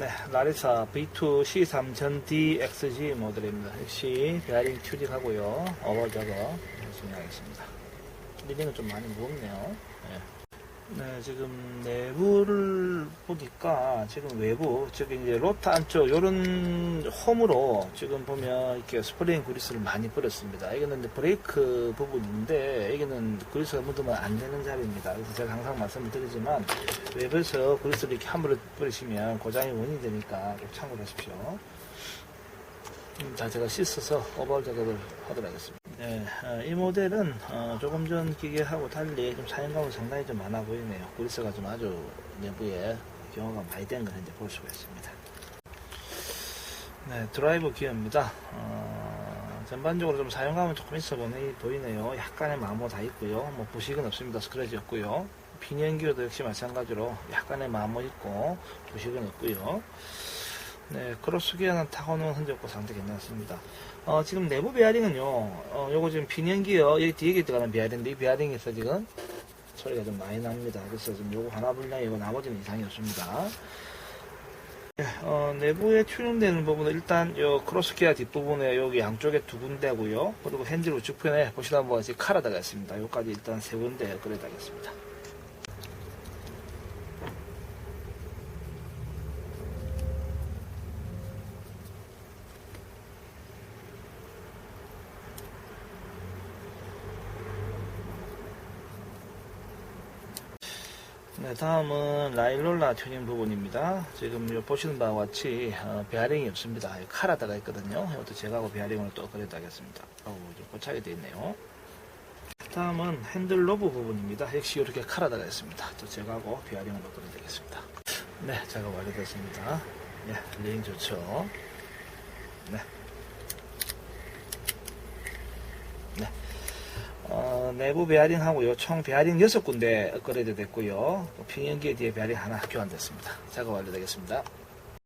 네, 라리사 V2 C3 전 DXG 모델입니다. 역시 베어링 튜닝하고요. 어버 작업 열심히 하겠습니다. 리딩은 좀 많이 무겁네요. 네. 네, 지금 내부를 보니까 지금 외부, 저기 이제 로트 안쪽, 요런 홈으로 지금 보면 이렇게 스프링 그리스를 많이 뿌렸습니다. 이거는 브레이크 부분인데, 여기는 그리스가 묻으면 안 되는 자리입니다. 그래서 제가 항상 말씀을 드리지만, 외부에서 그리스를 이렇게 함부로 뿌리시면 고장이 원인이 되니까 꼭 참고하십시오. 음, 자, 제가 씻어서 오버홀 작업을 하도록 하겠습니다. 네, 어, 이 모델은 어, 조금 전 기계하고 달리 좀 사용감은 상당히 좀 많아 보이네요. 그리스가 좀 아주 내부에 경화가 많이 된 걸 이제 볼 수가 있습니다. 네, 드라이브 기어입니다. 어, 전반적으로 좀 사용감은 조금 있어 보이, 보이네요. 약간의 마모 다 있고요. 뭐 부식은 없습니다. 스크래치 없고요. 피니언 기어도 역시 마찬가지로 약간의 마모 있고 부식은 없고요. 네, 크로스 기어는 타고는 흔적 없고 상당히 괜찮습니다. 어, 지금 내부 베어링은요, 어, 요거 지금 피니언 기어, 여기 뒤에 들어가는 베어링인데, 이 베어링에서 지금 소리가 좀 많이 납니다. 그래서 지금 요거 하나 불량이고 나머지는 이상이 없습니다. 네, 어, 내부에 튜닝되는 부분은 일단 요 크로스 기어 뒷부분에 여기 양쪽에 두 군데고요. 그리고 핸들 우측편에 보시다 보면 카라다가 있습니다. 요까지 일단 세 군데 그려다겠습니다. 네, 다음은 라일롤라 튜닝 부분입니다. 지금 요 보시는 바와 같이 어, 베어링이 없습니다. 카라다가 있거든요. 이것도 제거하고 베어링을 또 그려다겠습니다. 어우, 좀 고착이 되어 있네요. 다음은 핸들 로브 부분입니다. 역시 이렇게 카라다가 있습니다. 또 제거하고 베어링을 또 그려다겠습니다. 네, 작업 완료됐습니다. 네, 레인 좋죠. 네. 네. 내부 베어링 하고요. 총 베어링 6군데 업그레이드 됐고요. 또 평형기에 뒤에 베어링 하나 교환됐습니다. 작업 완료되겠습니다.